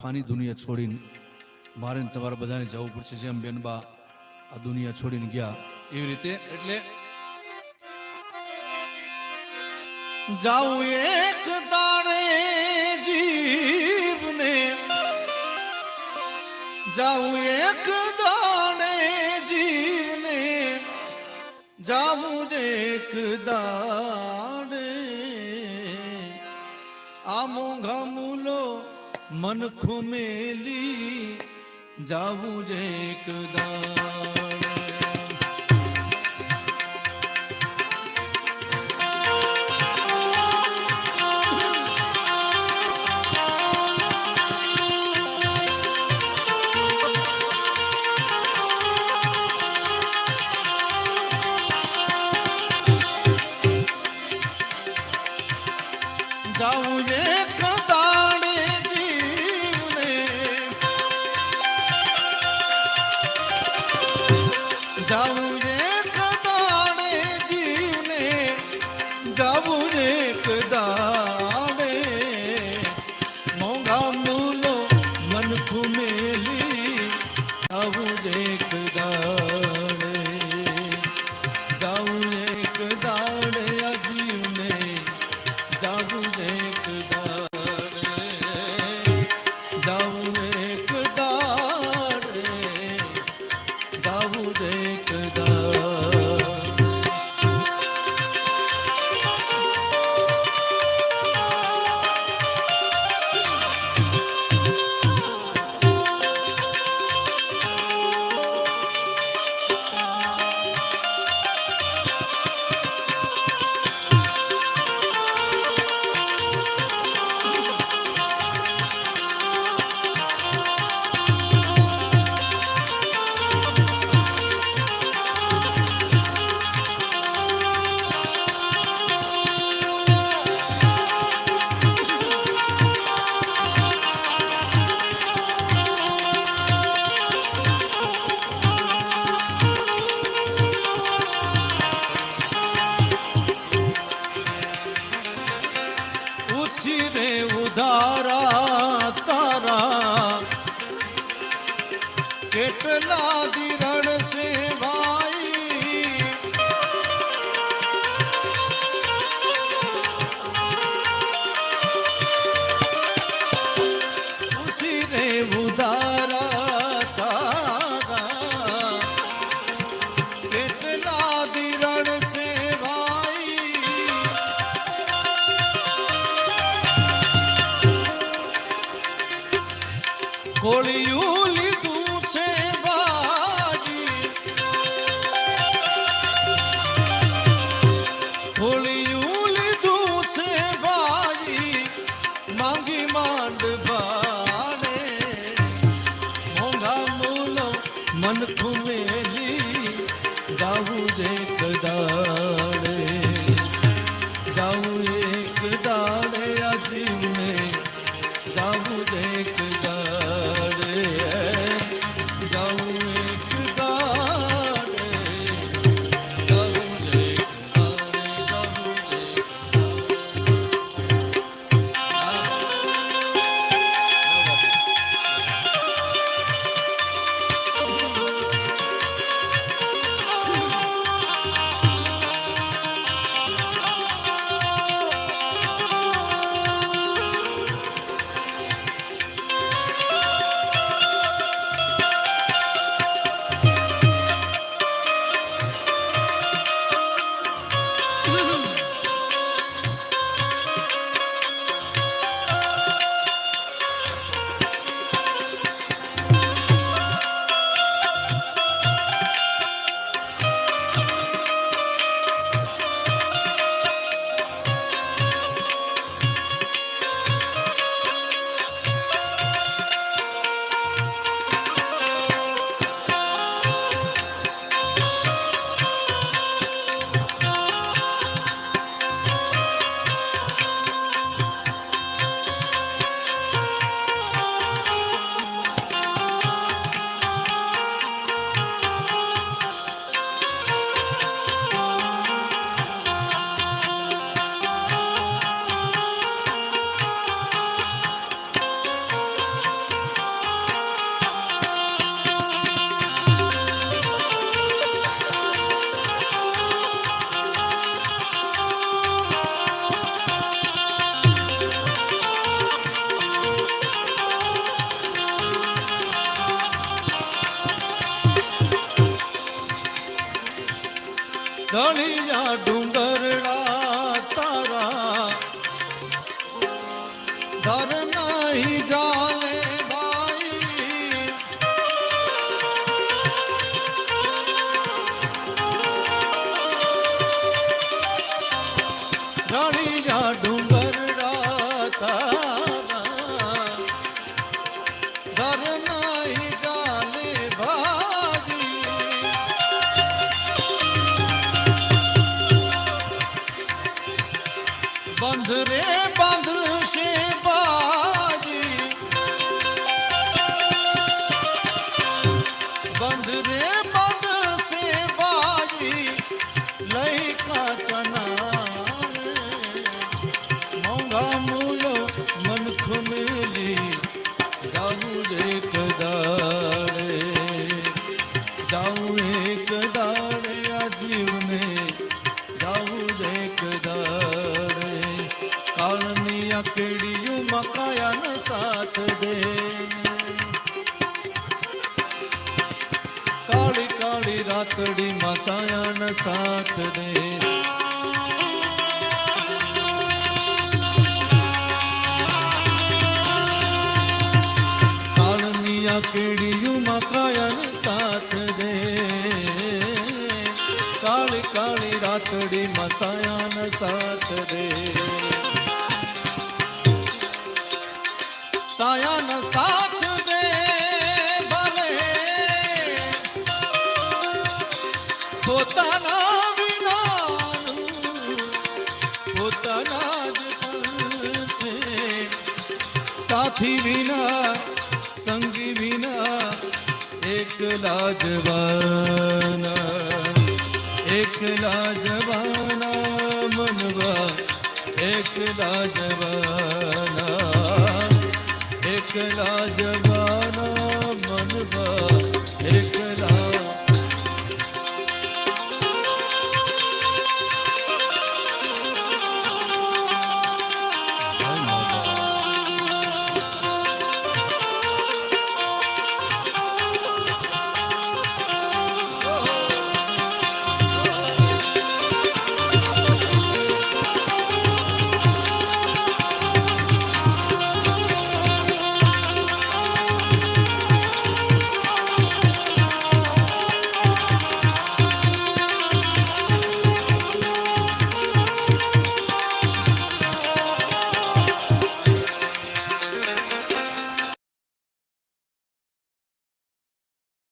ફાની દુનિયા છોડીને મારે તમારા બધાને જવું પડશે. જેમ બેનબા આ દુનિયા છોડીને ગયા. એવી રીતે એટલે જાઉં એક દાડે જીવને જાઉં એક દાડે જીવને જાઉં એક દાડે આમો ઘામુલો મન ખુમેલી જાવું જ એક જાઉં એક દાડે જીવને જાવું એક દાડે મોંઘા મૂલો મન ખુમેલી જાવું એક દાડે કોળિયું ઢળિયા ડુંગરડા તારા. ધર નહીં જાલે বন্ধুরে રાતડી મસાયાનો સાથ દે. કાળનિયા કેડીયું મકાયાનો સાથ દે. કાળી કાળી રાતડી મસાયાનો સાથ દે. સાયાન સાથ સાથી વિના સંગી વિના એકલા જવાના એકલા જવાના મનવા એકલા જવાના એકલા જવાના